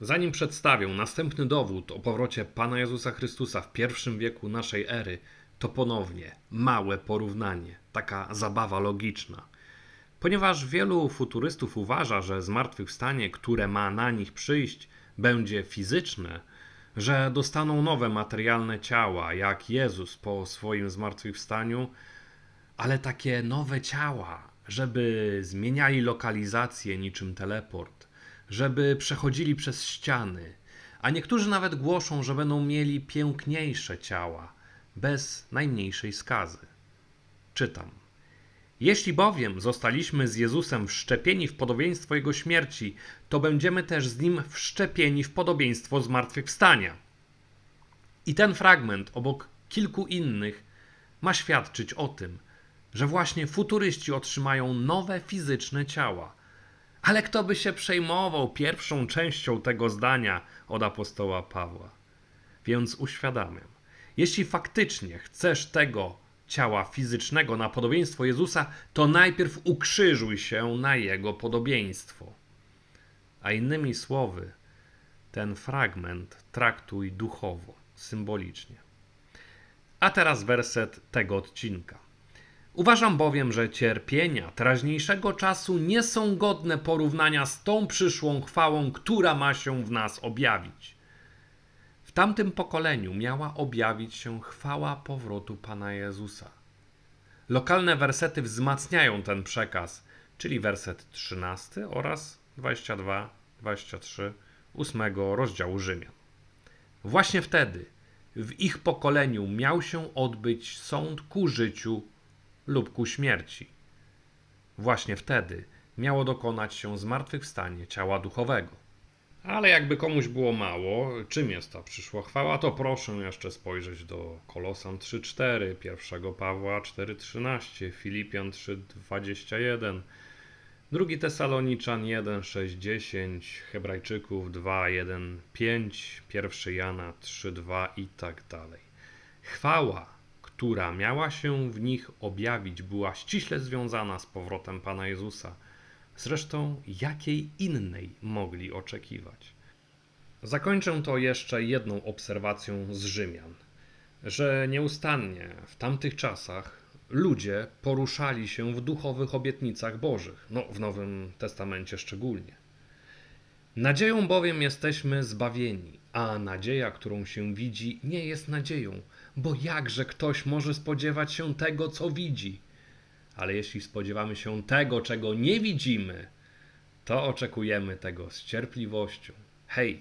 Zanim przedstawię następny dowód o powrocie Pana Jezusa Chrystusa w pierwszym wieku naszej ery, to ponownie małe porównanie, taka zabawa logiczna. Ponieważ wielu futurystów uważa, że zmartwychwstanie, które ma na nich przyjść, będzie fizyczne, że dostaną nowe materialne ciała, jak Jezus po swoim zmartwychwstaniu, ale takie nowe ciała, żeby zmieniali lokalizację niczym teleport, żeby przechodzili przez ściany, a niektórzy nawet głoszą, że będą mieli piękniejsze ciała, bez najmniejszej skazy. Czytam. Jeśli bowiem zostaliśmy z Jezusem wszczepieni w podobieństwo Jego śmierci, to będziemy też z Nim wszczepieni w podobieństwo zmartwychwstania. I ten fragment, obok kilku innych, ma świadczyć o tym, że właśnie futuryści otrzymają nowe fizyczne ciała. Ale kto by się przejmował pierwszą częścią tego zdania od apostoła Pawła? Więc uświadamiam, jeśli faktycznie chcesz tego ciała fizycznego na podobieństwo Jezusa, to najpierw ukrzyżuj się na jego podobieństwo. A innymi słowy, ten fragment traktuj duchowo, symbolicznie. A teraz werset tego odcinka. Uważam bowiem, że cierpienia teraźniejszego czasu nie są godne porównania z tą przyszłą chwałą, która ma się w nas objawić. W tamtym pokoleniu miała objawić się chwała powrotu Pana Jezusa. Lokalne wersety wzmacniają ten przekaz, czyli werset 13 oraz 22, 23, 8 rozdziału Rzymian. Właśnie wtedy, w ich pokoleniu, miał się odbyć sąd ku życiu lub ku śmierci. Właśnie wtedy miało dokonać się zmartwychwstanie ciała duchowego. Ale jakby komuś było mało, czym jest ta przyszła chwała, to proszę jeszcze spojrzeć do Kolosan 3:4, 1 Pawła 4:13, Filipian 3:21, 2 Tesaloniczan 1:6-10, Hebrajczyków 2:1-5, 1 Jana 3:2 i tak dalej. Chwała, która miała się w nich objawić, była ściśle związana z powrotem Pana Jezusa. Zresztą, jakiej innej mogli oczekiwać? Zakończę to jeszcze jedną obserwacją z Rzymian, że nieustannie w tamtych czasach ludzie poruszali się w duchowych obietnicach Bożych, no w Nowym Testamencie szczególnie. Nadzieją bowiem jesteśmy zbawieni, a nadzieja, którą się widzi, nie jest nadzieją, bo jakże ktoś może spodziewać się tego, co widzi? Ale jeśli spodziewamy się tego, czego nie widzimy, to oczekujemy tego z cierpliwością. Hej,